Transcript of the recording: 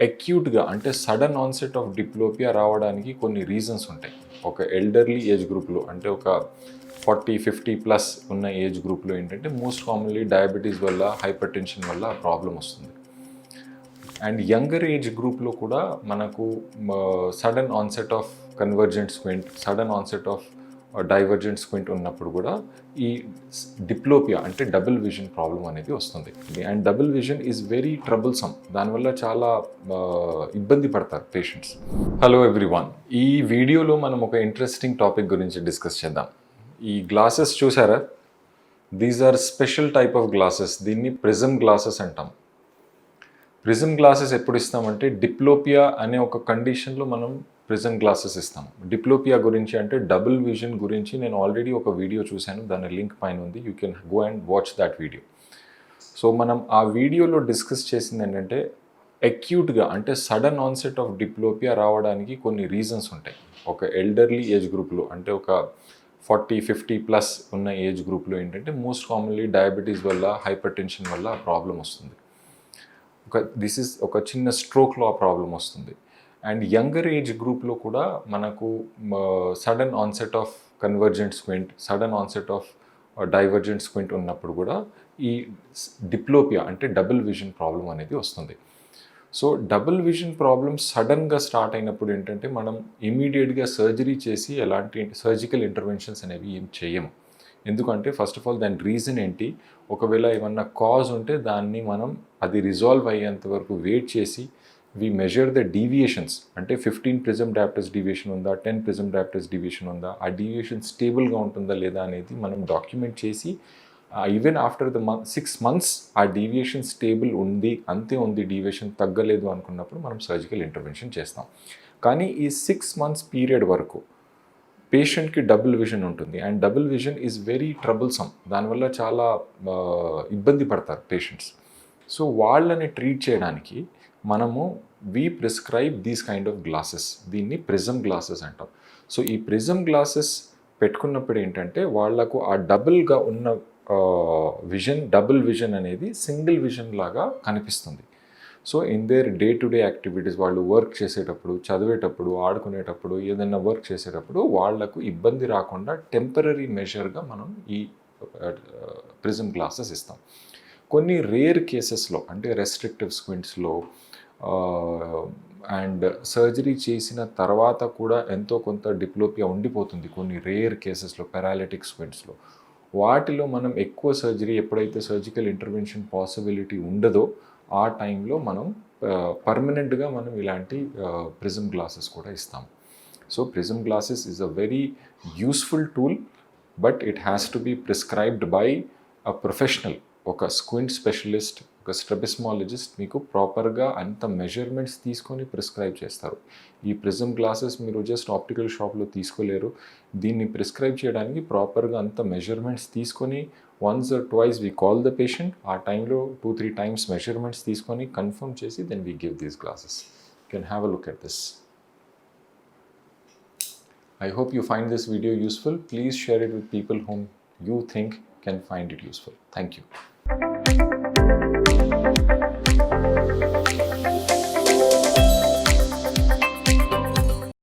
అక్యూట్గా అంటే sudden onset of diplopia రావడానికి కొన్ని రీజన్స్ ఉంటాయి. ఒక ఎల్డర్లీ ఏజ్ గ్రూప్లో అంటే ఒక ఫార్టీ ఫిఫ్టీ ప్లస్ ఉన్న ఏజ్ గ్రూప్లో ఏంటంటే మోస్ట్ కామన్లీ డయాబెటీస్ వల్ల హైపర్ టెన్షన్ వల్ల ప్రాబ్లం వస్తుంది. అండ్ యంగర్ ఏజ్ గ్రూప్లో కూడా మనకు sudden onset of convergent squint sudden onset of divergent squint ఉన్నప్పుడు కూడా ఈ డిప్లోపియా అంటే డబుల్ విజన్ ప్రాబ్లం అనేది వస్తుంది. And double vision is very troublesome దానివల్ల చాలా ఇబ్బంది పడతారు పేషెంట్స్ హలో ఎవ్రీవన్ ఈ వీడియోలో మనం ఒక ఇంట్రెస్టింగ్ టాపిక్ గురించి డిస్కస్ చేద్దాం. ఈ గ్లాసెస్ చూసారా? These are special type of glasses దీన్ని ప్రిజమ్ గ్లాసెస్ అంటాం. ప్రిజమ్ గ్లాసెస్ ఎప్పుడు ఇస్తామంటే డిప్లోపియా అనే ఒక కండిషన్లో మనం ప్రిజమ్ గ్లాసెస్ ఇస్తాం. డిప్లోపియా గురించి అంటే డబుల్ విజన్ గురించి నేను ఆల్రెడీ ఒక వీడియో చూశాను. దాని లింక్ పైన ఉంది. You can go and watch that video so మనం ఆ వీడియోలో డిస్కస్ చేసింది ఏంటంటే అక్యూట్గా అంటే సడన్ ఆన్సెట్ ఆఫ్ డిప్లోపియా రావడానికి కొన్ని రీజన్స్ ఉంటాయి. ఒక ఎల్డర్లీ ఏజ్ గ్రూప్లో అంటే ఒక ఫార్టీ ఫిఫ్టీ ప్లస్ ఉన్న ఏజ్ గ్రూప్లో ఏంటంటే మోస్ట్ కామన్లీ డయాబెటీస్ వల్ల హైపర్ టెన్షన్ వల్ల ప్రాబ్లం వస్తుంది. ఒక దిస్ ఇస్ ఒక చిన్న స్ట్రోక్లో ఆ ప్రాబ్లం వస్తుంది. అండ్ యంగర్ ఏజ్ గ్రూప్లో కూడా మనకు sudden onset of convergent squint sudden onset of divergent squint ఉన్నప్పుడు కూడా ఈ డిప్లోపియా అంటే డబుల్ విజన్ ప్రాబ్లం అనేది వస్తుంది. సో డబుల్ విజన్ ప్రాబ్లం సడన్గా స్టార్ట్ అయినప్పుడు ఏంటంటే మనం ఇమీడియట్గా సర్జరీ చేసి ఎలాంటి సర్జికల్ ఇంటర్వెన్షన్స్ అనేవి ఏం చేయము. ఎందుకంటే ఫస్ట్ ఆఫ్ ఆల్ దాని రీజన్ ఏంటి? ఒకవేళ ఏమన్నా కాజ్ ఉంటే దాన్ని మనం అది రిజాల్వ్ అయ్యేంత వరకు వెయిట్ చేసి వి మెజర్ ద డీవియేషన్స్ అంటే ఫిఫ్టీన్ ప్రిజమ్ డాప్టర్స్ డీవియేషన్ ఉందా? టెన్ ప్రిజమ్ డాప్టర్స్ డీవియేషన్ ఉందా? ఆ డీవియేషన్ స్టేబుల్గా ఉంటుందా లేదా అనేది మనం డాక్యుమెంట్ చేసి even after the month six months ఆ డీవియేషన్ స్టేబుల్ ఉంది అంతే ఉంది డీవియేషన్ తగ్గలేదు అనుకున్నప్పుడు మనం సర్జికల్ ఇంటర్వెన్షన్ చేస్తాం. కానీ ఈ సిక్స్ మంత్స్ పీరియడ్ వరకు పేషెంట్కి డబుల్ విజన్ ఉంటుంది. And double vision is very troublesome దానివల్ల చాలా ఇబ్బంది పడతారు పేషెంట్స్ సో వాళ్ళని ట్రీట్ చేయడానికి మనము we prescribe these kind of glasses దీన్ని ప్రిజమ్ గ్లాసెస్ అంటాం. సో ఈ ప్రిజమ్ గ్లాసెస్ పెట్టుకున్నప్పుడు ఏంటంటే వాళ్ళకు ఆ డబుల్గా ఉన్న విజన్ డబుల్ విజన్ అనేది సింగిల్ విజన్ లాగా కనిపిస్తుంది. So in their day to day activities వాళ్ళు వర్క్ చేసేటప్పుడు చదివేటప్పుడు ఆడుకునేటప్పుడు ఏదైనా వర్క్ చేసేటప్పుడు వాళ్ళకు ఇబ్బంది రాకుండా టెంపరీ మెజర్గా మనం ఈ ప్రిజమ్ గ్లాసెస్ ఇస్తాం. కొన్ని రేర్ కేసెస్లో అంటే రెస్ట్రిక్టివ్ స్క్వింట్స్లో అండ్ సర్జరీ చేసిన తర్వాత కూడా ఎంతో కొంత డిప్లోపియా ఉండిపోతుంది కొన్ని రేర్ కేసెస్లో పెరాలిటిక్ స్క్వింట్స్లో వాటిలో మనం ఎక్కువ సర్జరీ ఎప్పుడైతే సర్జికల్ ఇంటర్వెన్షన్ పాసిబిలిటీ ఉండదో ఆ టైంలో మనం పర్మనెంట్గా మనం ఇలాంటి ప్రిజమ్ గ్లాసెస్ కూడా ఇస్తాం. So prism glasses is a very useful tool but it has to be prescribed by a professional ఒక స్క్వింట్ స్పెషలిస్ట్ ఒక స్ట్రబిస్మాలజిస్ట్ మీకు ప్రాపర్గా అంత మెజర్మెంట్స్ తీసుకొని ప్రిస్క్రైబ్ చేస్తారు. ఈ ప్రిజమ్ గ్లాసెస్ మీరు జస్ట్ ఆప్టికల్ షాప్లో తీసుకోలేరు. దీన్ని ప్రిస్క్రైబ్ చేయడానికి ప్రాపర్గా అంత మెజర్మెంట్స్ తీసుకొని once or twice we call the patient ఆ టైంలో టూ త్రీ టైమ్స్ మెజర్మెంట్స్ తీసుకొని కన్ఫర్మ్ చేసి then we give these glasses. Can have a look at this I hope you find this video useful please share it with people whom you think can find it useful thank you Bye.